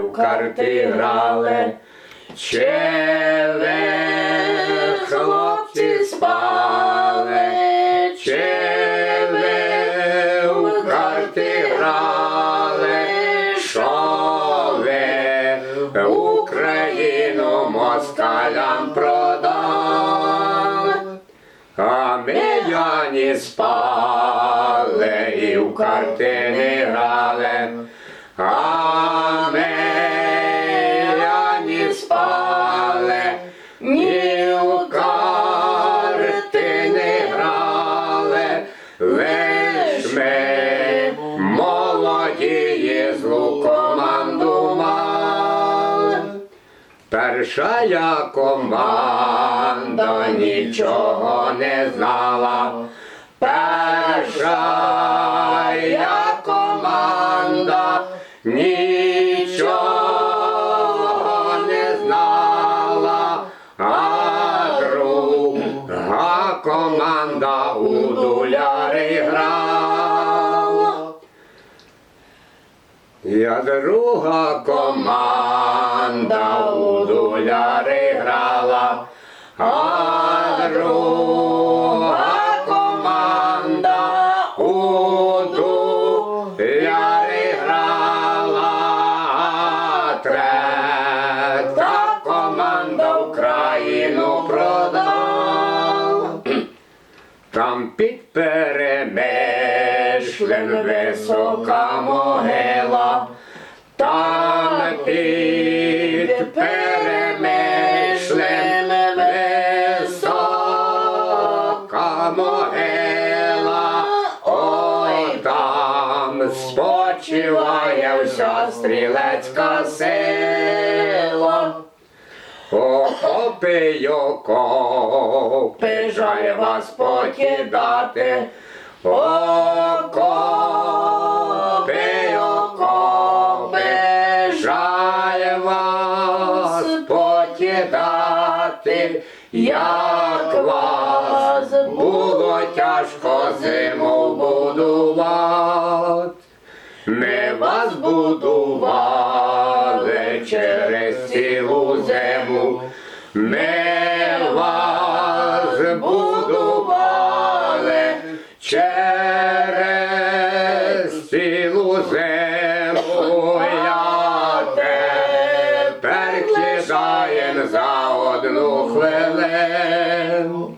в карти грали, чи ви, хлопці, спали, чи ви в карти грали, що ви Україну москалям продали. А ми яні спали і в карти не грали. Перша я команда нічого не знала. Перша команда нічого не знала, а друга команда у дуляри грала. Я друга команда у дуляри грала, а друга команда у дуляри грала, а третя команда Україну продала. Там під перемишлем висока могила, спочиває вся стрілецька сила. Окопи, окопи, жаль вас покидати. Окопи, окопи, жаль вас покидати. Як вас було тяжко зиму будувати. Ми вас будували через цілу зиму. Ми вас будували через цілу зиму. Я тепер кидаєм за одну хвилину.